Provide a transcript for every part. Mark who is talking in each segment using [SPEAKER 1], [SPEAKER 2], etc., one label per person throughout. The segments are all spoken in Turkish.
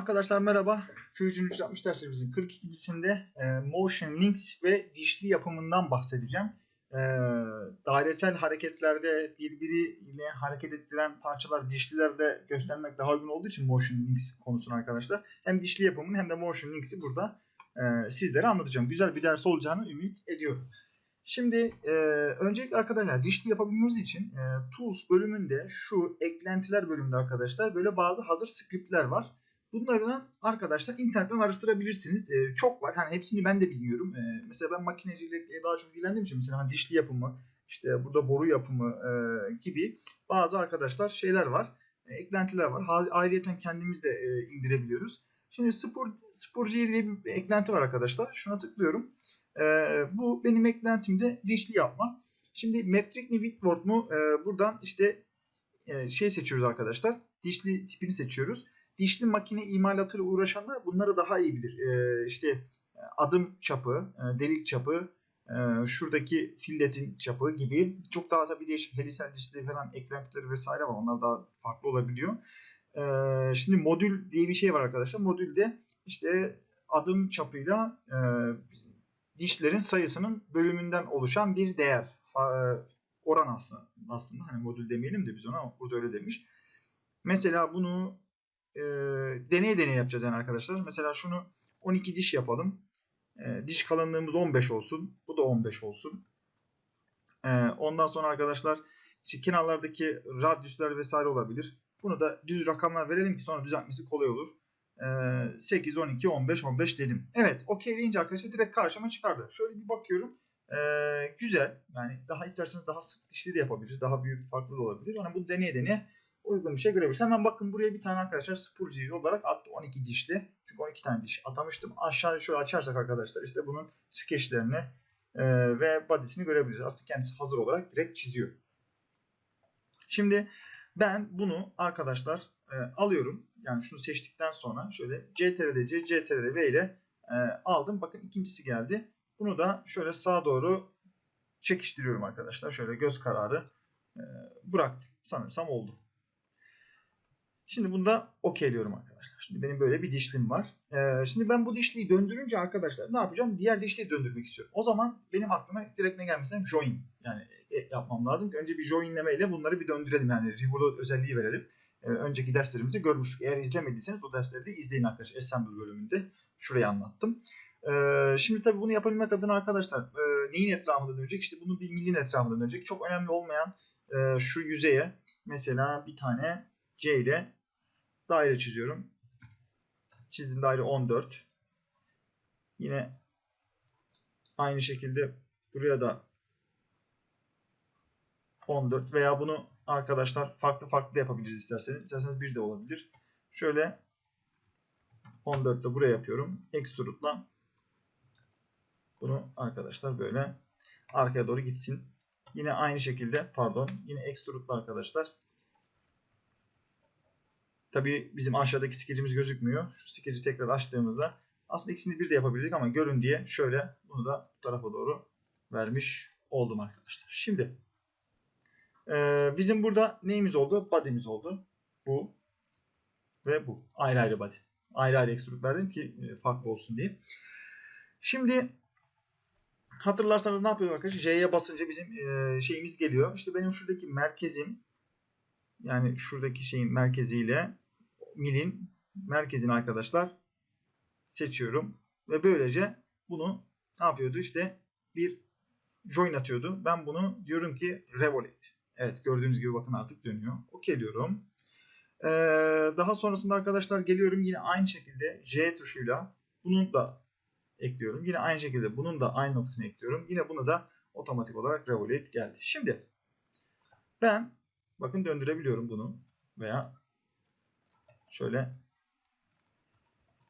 [SPEAKER 1] Arkadaşlar merhaba. Fusion 360 dersimizin 42.sinde e, Motion Links ve dişli yapımından bahsedeceğim. E, dairesel hareketlerde birbiriyle hareket ettiren parçalar dişlilerde göstermek daha uygun olduğu için Motion Links konusunu arkadaşlar. Hem dişli yapımını hem de Motion Links'i burada e, sizlere anlatacağım. Güzel bir ders olacağını ümit ediyorum. Şimdi e, öncelikle arkadaşlar dişli yapabilmemiz için e, Tools bölümünde şu eklentiler bölümünde arkadaşlar böyle bazı hazır scriptler var. Bunlardan arkadaşlar internetten araştırabilirsiniz. E, çok var. Hani hepsini ben de bilmiyorum. E, mesela ben makinecilikle daha çok ilgilendiğim için mesela hani dişli yapımı, işte burada boru yapımı e, gibi bazı arkadaşlar şeyler var. E, eklentiler var. Ayrıyeten kendimiz de e, indirebiliyoruz. Şimdi spor, sporcu diye bir eklenti var arkadaşlar. Şuna tıklıyorum. E, bu benim eklentimde dişli yapma. Şimdi metrik mi Whitworth mu? E, buradan işte e, şey seçiyoruz arkadaşlar. Dişli tipini seçiyoruz dişli makine imalatıyla uğraşanlar bunları daha iyi bilir. E, işte adım çapı, e, delik çapı, e, şuradaki filletin çapı gibi çok daha tabii değişik helisel dişli falan eklentileri vesaire var. Onlar daha farklı olabiliyor. E, şimdi modül diye bir şey var arkadaşlar. Modülde işte adım çapıyla e, dişlerin sayısının bölümünden oluşan bir değer. E, oran aslında, aslında hani modül demeyelim de biz ona burada öyle demiş. Mesela bunu e, deney deney yapacağız yani arkadaşlar. Mesela şunu 12 diş yapalım. E, diş kalınlığımız 15 olsun. Bu da 15 olsun. E, ondan sonra arkadaşlar işte kenarlardaki radyüsler vesaire olabilir. Bunu da düz rakamlar verelim ki sonra düzeltmesi kolay olur. E, 8, 12, 15, 15 dedim. Evet okey deyince arkadaşlar direkt karşıma çıkardı. Şöyle bir bakıyorum. E, güzel. Yani daha isterseniz daha sık dişli de yapabiliriz. Daha büyük farklı da olabilir. Yani bu deneye deneye uygun bir şey görebiliriz. Hemen bakın buraya bir tane arkadaşlar spurci olarak attı 12 dişli. Çünkü 12 tane diş atamıştım. Aşağıya şöyle açarsak arkadaşlar işte bunun skeçlerini e, ve body'sini görebiliriz. Aslında kendisi hazır olarak direkt çiziyor. Şimdi ben bunu arkadaşlar e, alıyorum. Yani şunu seçtikten sonra şöyle CTRL C, CTRL V ile e, aldım. Bakın ikincisi geldi. Bunu da şöyle sağa doğru çekiştiriyorum arkadaşlar. Şöyle göz kararı e, bıraktım. Sanırsam oldu. Şimdi bunda okeyliyorum arkadaşlar. Şimdi benim böyle bir dişlim var. Ee, şimdi ben bu dişliyi döndürünce arkadaşlar ne yapacağım? Diğer dişliyi döndürmek istiyorum. O zaman benim aklıma direkt ne gelmesinden join yani e, yapmam lazım önce bir joinleme ile bunları bir döndürelim. Yani revolve özelliği verelim. Ee, önceki derslerimizi görmüştük. Eğer izlemediyseniz o dersleri de izleyin arkadaşlar. Assembly bölümünde şurayı anlattım. Ee, şimdi tabii bunu yapabilmek adına arkadaşlar e, neyin etrafında dönecek? İşte bunun bir milin etrafında dönecek. Çok önemli olmayan e, şu yüzeye mesela bir tane C ile daire çiziyorum. Çizdiğim daire 14. Yine aynı şekilde buraya da 14 veya bunu arkadaşlar farklı farklı yapabiliriz isterseniz. İsterseniz bir de olabilir. Şöyle 14 de buraya yapıyorum. Extrude'la bunu arkadaşlar böyle arkaya doğru gitsin. Yine aynı şekilde pardon yine extrude'la arkadaşlar Tabii bizim aşağıdaki skecimiz gözükmüyor. Şu skeci tekrar açtığımızda aslında ikisini bir de yapabilirdik ama görün diye şöyle bunu da bu tarafa doğru vermiş oldum arkadaşlar. Şimdi e, bizim burada neyimiz oldu? Body'miz oldu. Bu ve bu. Ayrı ayrı body. Ayrı ayrı extrude verdim ki e, farklı olsun diye. Şimdi hatırlarsanız ne yapıyorduk arkadaşlar? J'ye basınca bizim e, şeyimiz geliyor. İşte benim şuradaki merkezim yani şuradaki şeyin merkeziyle milin merkezini arkadaşlar seçiyorum. Ve böylece bunu ne yapıyordu? İşte bir join atıyordu. Ben bunu diyorum ki revolute. Evet gördüğünüz gibi bakın artık dönüyor. OK diyorum. Ee, daha sonrasında arkadaşlar geliyorum yine aynı şekilde J tuşuyla bunu da ekliyorum. Yine aynı şekilde bunun da aynı noktasını ekliyorum. Yine bunu da otomatik olarak revolute geldi. Şimdi ben bakın döndürebiliyorum bunu veya Şöyle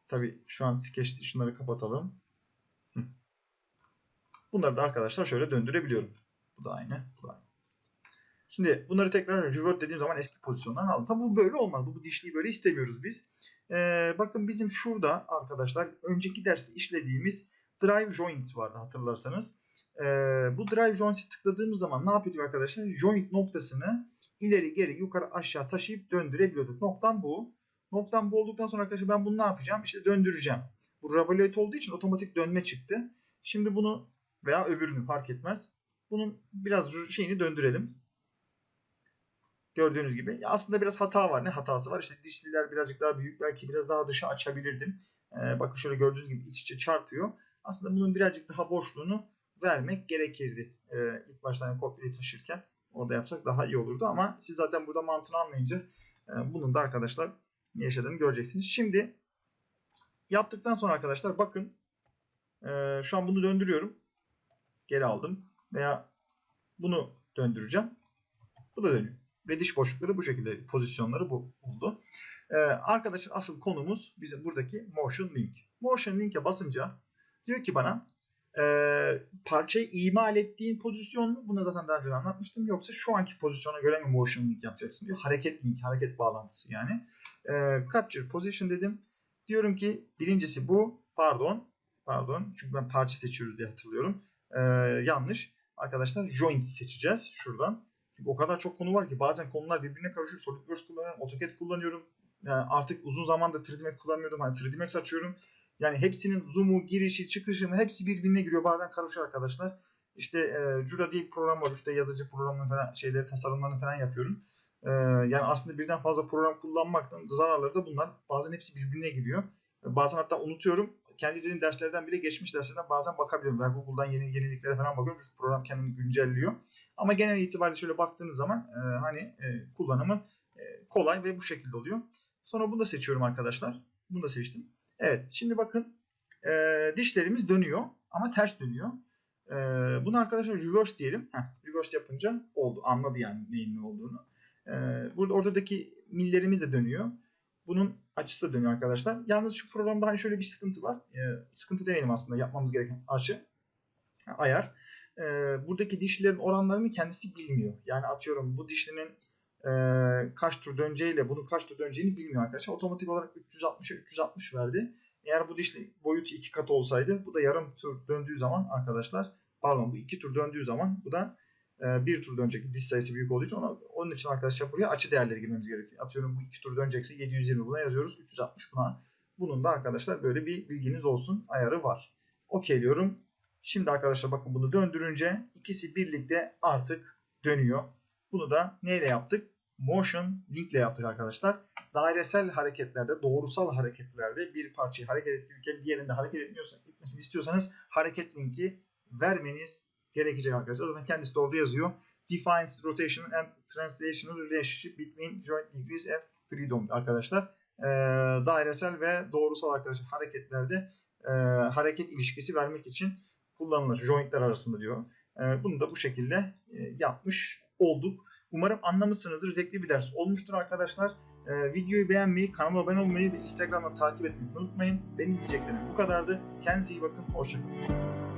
[SPEAKER 1] tabi şu an skeçte şunları kapatalım. Bunları da arkadaşlar şöyle döndürebiliyorum. Bu da aynı. Bu da aynı. Şimdi bunları tekrar revert dediğim zaman eski pozisyondan aldım. Tabi bu böyle olmaz. Bu dişliği böyle istemiyoruz biz. Ee, bakın bizim şurada arkadaşlar önceki derste işlediğimiz drive joints vardı hatırlarsanız. Ee, bu drive joints'e tıkladığımız zaman ne yapıyorduk arkadaşlar? Joint noktasını ileri geri yukarı aşağı taşıyıp döndürebiliyorduk. Noktam bu. Noktam bu olduktan sonra arkadaşlar ben bunu ne yapacağım? İşte döndüreceğim. Bu revolute olduğu için otomatik dönme çıktı. Şimdi bunu veya öbürünü fark etmez. Bunun biraz şeyini döndürelim. Gördüğünüz gibi. Ya aslında biraz hata var. Ne hatası var? İşte dişliler birazcık daha büyük. Belki biraz daha dışa açabilirdim. Ee, bakın şöyle gördüğünüz gibi iç içe çarpıyor. Aslında bunun birazcık daha boşluğunu vermek gerekirdi. Ee, ilk baştan yani kopyayı taşırken orada yapsak daha iyi olurdu. Ama siz zaten burada mantığını anlayınca e, bunun da arkadaşlar yaşadığını göreceksiniz. Şimdi yaptıktan sonra arkadaşlar bakın e, şu an bunu döndürüyorum. Geri aldım. Veya bunu döndüreceğim. Bu da dönüyor. Ve diş boşlukları bu şekilde pozisyonları bu oldu. Ee, arkadaşlar asıl konumuz bizim buradaki motion link. Motion link'e basınca diyor ki bana e, parçayı imal ettiğin pozisyon mu? Bunu zaten daha önce anlatmıştım. Yoksa şu anki pozisyona göre mi motion link yapacaksın diyor. Hareket link, hareket bağlantısı yani. E, capture position dedim. Diyorum ki birincisi bu. Pardon. Pardon. Çünkü ben parça seçiyoruz diye hatırlıyorum. E, yanlış. Arkadaşlar joint seçeceğiz şuradan. Çünkü o kadar çok konu var ki bazen konular birbirine karışıyor. SolidWorks kullanıyorum, AutoCAD kullanıyorum. Yani artık uzun zamandır 3D Max kullanmıyordum. Hani 3D Max açıyorum. Yani hepsinin zoom'u, girişi, çıkışı hepsi birbirine giriyor. Bazen karışıyor arkadaşlar. İşte e, Jura diye bir program var. İşte yazıcı programını falan, şeyleri, tasarımlarını falan yapıyorum. E, yani aslında birden fazla program kullanmaktan zararları da bunlar. Bazen hepsi birbirine giriyor. Bazen hatta unutuyorum. Kendi izlediğim derslerden bile geçmiş derslerden bazen bakabiliyorum. Ben Google'dan yeni yeniliklere falan bakıyorum. Çünkü program kendini güncelliyor. Ama genel itibariyle şöyle baktığınız zaman e, hani e, kullanımı e, kolay ve bu şekilde oluyor. Sonra bunu da seçiyorum arkadaşlar. Bunu da seçtim. Evet şimdi bakın e, dişlerimiz dönüyor ama ters dönüyor. E, bunu arkadaşlar reverse diyelim. Heh, reverse yapınca oldu. Anladı yani neyin ne olduğunu. E, burada ortadaki millerimiz de dönüyor. Bunun açısı da dönüyor arkadaşlar. Yalnız şu programda hani şöyle bir sıkıntı var. E, sıkıntı demeyelim aslında yapmamız gereken açı. Ayar. E, buradaki dişlerin oranlarını kendisi bilmiyor. Yani atıyorum bu dişlinin e, kaç tur döneceğiyle bunun kaç tur döneceğini bilmiyor arkadaşlar. Otomatik olarak 360'a 360 verdi. Eğer bu dişli boyutu iki kat olsaydı bu da yarım tur döndüğü zaman arkadaşlar pardon bu iki tur döndüğü zaman bu da e, bir tur dönecek diş sayısı büyük olduğu için ona, onun için arkadaşlar buraya açı değerleri girmemiz gerekiyor. Atıyorum bu iki tur dönecekse 720 buna yazıyoruz. 360 buna. Bunun da arkadaşlar böyle bir bilginiz olsun ayarı var. Okey diyorum. Şimdi arkadaşlar bakın bunu döndürünce ikisi birlikte artık dönüyor. Bunu da neyle yaptık? Motion link ile yaptık arkadaşlar. Dairesel hareketlerde, doğrusal hareketlerde bir parçayı hareket ettirirken diğerinde hareket etmiyorsa, etmesini istiyorsanız hareket linki vermeniz gerekecek arkadaşlar. Zaten kendisi de orada yazıyor. Defines rotation and translational relationship between joint degrees and freedom arkadaşlar. Ee, dairesel ve doğrusal arkadaşlar hareketlerde e, hareket ilişkisi vermek için kullanılır. Jointler arasında diyor. E, bunu da bu şekilde e, yapmış olduk. Umarım anlamışsınızdır. Zevkli bir ders olmuştur arkadaşlar. Ee, videoyu beğenmeyi, kanalıma abone olmayı ve Instagram'dan takip etmeyi unutmayın. Benim diyeceklerim bu kadardı. Kendinize iyi bakın. Hoşçakalın.